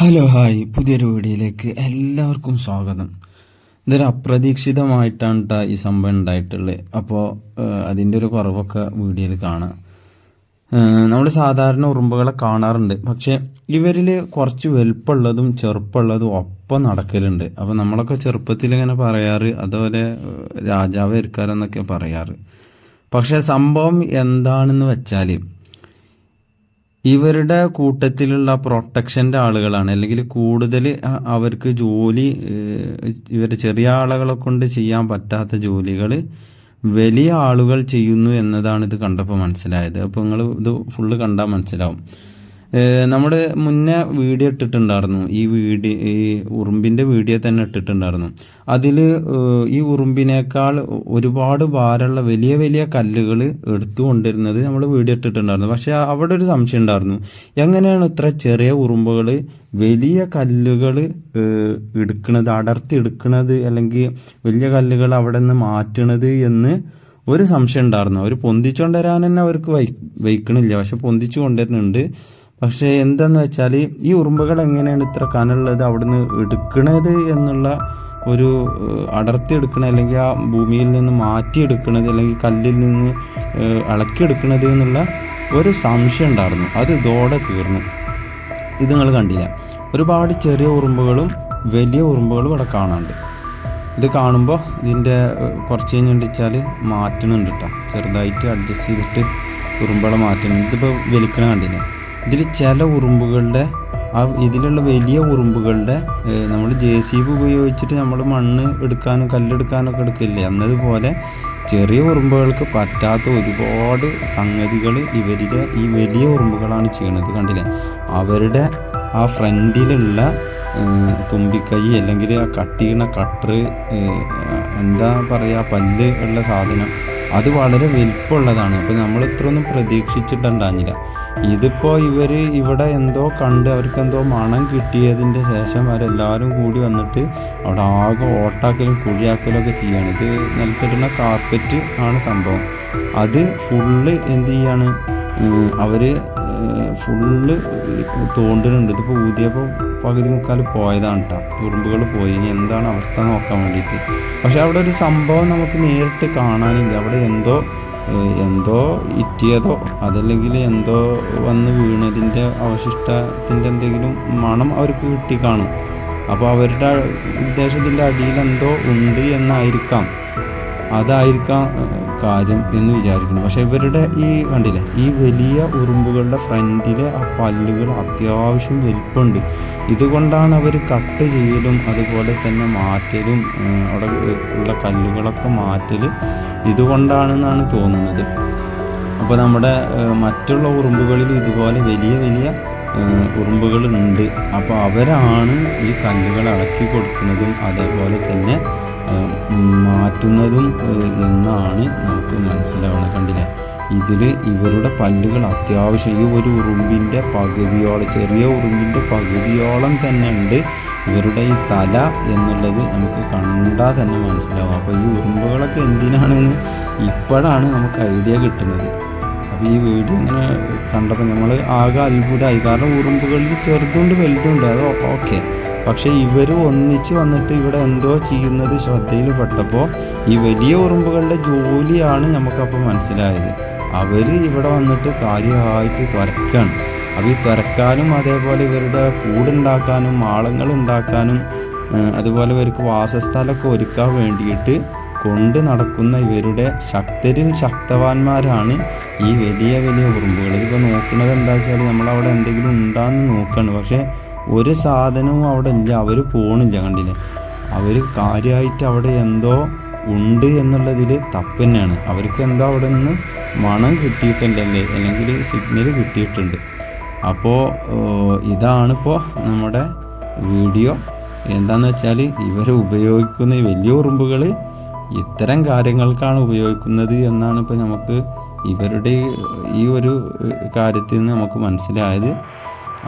Hello hi. പുതിയൊരു വീഡിയോയിലേക്ക് എല്ലാവർക്കും സ്വാഗതം. ഇതൊരു അപ്രതീക്ഷിതമായിട്ടാണ് കേട്ടോ ഈ സംഭവം ഉണ്ടായിട്ടുള്ളത് അപ്പോൾ അതിന്റെ ഒരു കുറവൊക്കെ വീഡിയോയിൽ കാണാം. നമ്മൾ സാധാരണ ഉറുമ്പുകളെ കാണാറുണ്ട്. പക്ഷേ ഇവരിൽ കുറച്ച് വലുപ്പമുള്ളതും ചെറുപ്പമുള്ളതും ഒപ്പം നടക്കലുണ്ട്. അപ്പോൾ നമ്മളൊക്കെ ചെറുപ്പത്തിൽ ഇങ്ങനെ പറയാറ് അതുപോലെ രാജാവ് ഇരിക്കാരെന്നൊക്കെ പറയാറ്. പക്ഷേ സംഭവം എന്താണെന്ന് വെച്ചാൽ ഇവരുടെ കൂട്ടത്തിലുള്ള പ്രൊട്ടക്ഷന്റെ ആളുകളാണ്. അല്ലെങ്കിൽ കൂടുതൽ അവർക്ക് ജോലി ഇവർ ചെറിയ ആളുകളെ കൊണ്ട് ചെയ്യാൻ പറ്റാത്ത ജോലികൾ വലിയ ആളുകൾ ചെയ്യുന്നു എന്നതാണ് ഇത് കണ്ടപ്പോൾ മനസ്സിലായത്. അപ്പോൾ നിങ്ങൾ ഇത് ഫുള്ള് കണ്ടാൽ മനസ്സിലാവും. നമ്മൾ മുന്നേ വീഡിയോ ഇട്ടിട്ടുണ്ടായിരുന്നു. ഈ വീഡിയോ ഈ ഉറുമ്പിന്റെ വീഡിയോ തന്നെ ഇട്ടിട്ടുണ്ടായിരുന്നു. അതിൽ ഈ ഉറുമ്പിനേക്കാൾ ഒരുപാട് ഭാരമുള്ള വലിയ വലിയ കല്ലുകൾ എടുത്തു കൊണ്ടിരുന്നത് നമ്മൾ വീഡിയോ ഇട്ടിട്ടുണ്ടായിരുന്നു. പക്ഷേ അവിടെ ഒരു സംശയം ഉണ്ടായിരുന്നു. എങ്ങനെയാണ് ഇത്ര ചെറിയ ഉറുമ്പുകൾ വലിയ കല്ലുകൾ എടുക്കുന്നത് അടർത്തി എടുക്കുന്നത് അല്ലെങ്കിൽ വലിയ കല്ലുകൾ അവിടെ നിന്ന് മാറ്റണത് എന്ന് ഒരു സംശയം ഉണ്ടായിരുന്നു. അവർ പൊന്തിച്ചുകൊണ്ടുവരാൻ തന്നെ അവർക്ക് വൈ വഹിക്കണില്ല പക്ഷെ പൊന്തിച്ചു കൊണ്ടുവരുന്നുണ്ട്. പക്ഷേ എന്തെന്ന് വെച്ചാൽ ഈ ഉറുമ്പുകൾ എങ്ങനെയാണ് ഇത്ര കനുള്ളത് അവിടുന്ന് എടുക്കണത് എന്നുള്ള ഒരു ഏഹ്, അടർത്തി എടുക്കണത് അല്ലെങ്കിൽ ആ ഭൂമിയിൽ നിന്ന് മാറ്റിയെടുക്കണത് അല്ലെങ്കിൽ കല്ലിൽ നിന്ന് ഇളക്കിയെടുക്കണത് എന്നുള്ള ഒരു സംശയം ഉണ്ടായിരുന്നു. അത് ഇതോടെ തീർന്നു. ഇത് നിങ്ങൾ കണ്ടില്ല. ഒരുപാട് ചെറിയ ഉറുമ്പുകളും വലിയ ഉറുമ്പുകളും ഇവിടെ കാണാനുണ്ട്. ഇത് കാണുമ്പോൾ ഇതിന്റെ കുറച്ച് കുറച്ച് കഴിഞ്ഞിട്ടാൽ മാറ്റണുണ്ട് കേട്ടോ ചെറുതായിട്ട് അഡ്ജസ്റ്റ് ചെയ്തിട്ട് ഉറുമ്പുകളെ മാറ്റണം. ഇതിപ്പോൾ വലിക്കണ കണ്ടില്ലേ? ഇതിൽ ചില ഉറുമ്പുകളുടെ ആ ഇതിലുള്ള വലിയ ഉറുമ്പുകളുടെ നമ്മൾ ജെ സി ബി ഉപയോഗിച്ചിട്ട് നമ്മൾ മണ്ണ് എടുക്കാനും കല്ലെടുക്കാനൊക്കെ എടുക്കില്ലേ? എന്നതുപോലെ ചെറിയ ഉറുമ്പുകൾക്ക് പറ്റാത്ത ഒരുപാട് സംഗതികൾ ഇവരുടെ ഈ വലിയ ഉറുമ്പുകളാണ് ചെയ്യണത് കണ്ടില്ലേ? അവരുടെ ആ ഫ്രണ്ടിലുള്ള തുമ്പിക്കൈ അല്ലെങ്കിൽ ആ കട്ട് ചെയ്യണ കട്ടർ എന്താ പറയുക പല്ല് ഉള്ള സാധനം അത് വളരെ വലിപ്പമുള്ളതാണ് അപ്പോൾ നമ്മൾ ഇത്രയൊന്നും പ്രതീക്ഷിച്ചിട്ടുണ്ടാകില്ല ഇതിപ്പോൾ ഇവർ ഇവിടെ എന്തോ കണ്ട് അവർക്ക് എന്തോ മണം കിട്ടിയതിന്റെ ശേഷം അവരെല്ലാവരും കൂടി വന്നിട്ട് അവിടെ ആകെ ഓട്ടാക്കലും കുഴിയാക്കലും ഒക്കെ ചെയ്യാണ് ഇത് നിലത്തിടുന്ന കാർപ്പറ്റ് ആണ് സംഭവം. അത് ഫുള്ള് എന്ത് ചെയ്യാണ് അവർ ഫുള്ള് തോണ്ടിനുണ്ട് ഇതിപ്പോൾ ഊതിയപ്പോൾ പകുതി മുക്കാൽ പോയതാണ് കേട്ടോ തുറുമ്പുകൾ പോയി. ഇനി എന്താണ് അവസ്ഥ നോക്കാൻ വേണ്ടിയിട്ട് പക്ഷെ അവിടെ ഒരു സംഭവം നമുക്ക് നേരിട്ട് കാണാനില്ല. അവിടെ എന്തോ എന്തോ ഇറ്റിയതോ അതല്ലെങ്കിൽ എന്തോ വന്ന് വീണതിന്റെ അവശിഷ്ടത്തിന്റെ എന്തെങ്കിലും മണം അവർക്ക് കിട്ടി കാണും. അപ്പോൾ അവരുടെ ഉദ്ദേശത്തിന്റെ അടിയിൽ എന്തോ ഉണ്ട് എന്നായിരിക്കാം. അതായിരിക്കാം കാര്യം എന്ന് വിചാരിക്കുന്നു. പക്ഷെ ഇവരുടെ ഈ കണ്ടില്ലേ ഈ വലിയ ഉറുമ്പുകളുടെ ഫ്രണ്ടിലെ ആ പല്ലുകൾ അത്യാവശ്യം വലിപ്പമുണ്ട്. ഇതുകൊണ്ടാണ് അവർ കട്ട് ചെയ്യലും അതുപോലെ തന്നെ മാറ്റലും അവിടെ ഉള്ള കല്ലുകളൊക്കെ മാറ്റൽ ഇതുകൊണ്ടാണെന്നാണ് തോന്നുന്നത്. അപ്പോൾ നമ്മുടെ മറ്റുള്ള ഉറുമ്പുകളിൽ ഇതുപോലെ വലിയ വലിയ ഉറുമ്പുകളുണ്ട്. അപ്പോൾ അവരാണ് ഈ കല്ലുകൾ ഇളക്കി കൊടുക്കുന്നതും അതേപോലെ തന്നെ മാറ്റുന്നതും എന്നാണ് നമുക്ക് മനസ്സിലാവണം കണ്ടില്ല? ഇതിൽ ഇവരുടെ പല്ലുകൾ അത്യാവശ്യം ഈ ഒരു ഉറുമ്പിന്റെ പകുതിയോളം ചെറിയ ഉറുമ്പിന്റെ പകുതിയോളം തന്നെ ഉണ്ട് ഇവരുടെ ഈ തല എന്നുള്ളത് നമുക്ക് കണ്ടാൽ തന്നെ മനസ്സിലാവും. അപ്പോൾ ഈ ഉറുമ്പുകളൊക്കെ എന്തിനാണെന്ന് ഇപ്പോഴാണ് നമുക്ക് ഐഡിയ കിട്ടുന്നത്. അപ്പോൾ ഈ വീഡിയോ ഇങ്ങനെ കണ്ടപ്പോൾ നമ്മൾ ആകെ അത്ഭുതമായി. കാരണം ഉറുമ്പുകളിൽ ചെറുതുണ്ട് വലുതുണ്ട്. അത് ഓക്കെ. പക്ഷേ ഇവർ ഒന്നിച്ച് വന്നിട്ട് ഇവിടെ എന്തോ ചെയ്യുന്നത് ശ്രദ്ധയിൽ പെട്ടപ്പോൾ ഈ വലിയ ഉറുമ്പുകളുടെ ജോലിയാണ് നമുക്കപ്പോൾ മനസ്സിലായത്. അവർ ഇവിടെ വന്നിട്ട് കാര്യമായിട്ട് തുരക്കാണ് അപ്പോൾ ഈ തുരക്കാനും അതേപോലെ ഇവരുടെ കൂടുണ്ടാക്കാനും മാളങ്ങൾ ഉണ്ടാക്കാനും അതുപോലെ ഇവർക്ക് വാസസ്ഥലമൊക്കെ ഒരുക്കാൻ വേണ്ടിയിട്ട് കൊണ്ട് നടക്കുന്ന ഇവരുടെ ശക്തരിൽ ശക്തവാന്മാരാണ് ഈ വലിയ വലിയ ഉറുമ്പുകൾ. ഇതിപ്പോൾ നോക്കുന്നത് എന്താ വെച്ചാൽ നമ്മളവിടെ എന്തെങ്കിലും ഉണ്ടാന്ന് നോക്കുകയാണ് പക്ഷേ ഒരു സാധനവും അവിടെ ഇല്ല. അവർ പോണില്ല കണ്ടില്ല? അവർ കാര്യമായിട്ട് അവിടെ എന്തോ ഉണ്ട് എന്നുള്ളതിൽ തപ്പ് തന്നെയാണ് അവർക്ക് എന്തോ അവിടെ നിന്ന് മണം കിട്ടിയിട്ടുണ്ടല്ലേ? അല്ലെങ്കിൽ സിഗ്നൽ കിട്ടിയിട്ടുണ്ട്. അപ്പോൾ ഇതാണിപ്പോൾ നമ്മുടെ വീഡിയോ. എന്താണെന്ന് വെച്ചാൽ ഇവർ ഉപയോഗിക്കുന്ന വലിയ ഉറുമ്പുകൾ ഇത്തരം കാര്യങ്ങൾക്കാണ് ഉപയോഗിക്കുന്നത് എന്നാണ് ഇപ്പോൾ നമുക്ക് ഇവരുടെ ഈ ഒരു കാര്യത്തിൽ നിന്ന് നമുക്ക് മനസ്സിലായത്.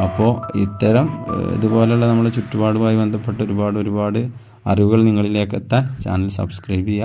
അപ്പോൾ ഇത്തരം ഇതുപോലെയുള്ള നമ്മുടെ ചുറ്റുപാടുമായി ബന്ധപ്പെട്ട ഒരുപാട് ഒരുപാട് അറിവുകൾ നിങ്ങളിലേക്ക് എത്താൻ ചാനൽ സബ്സ്ക്രൈബ് ചെയ്യുക.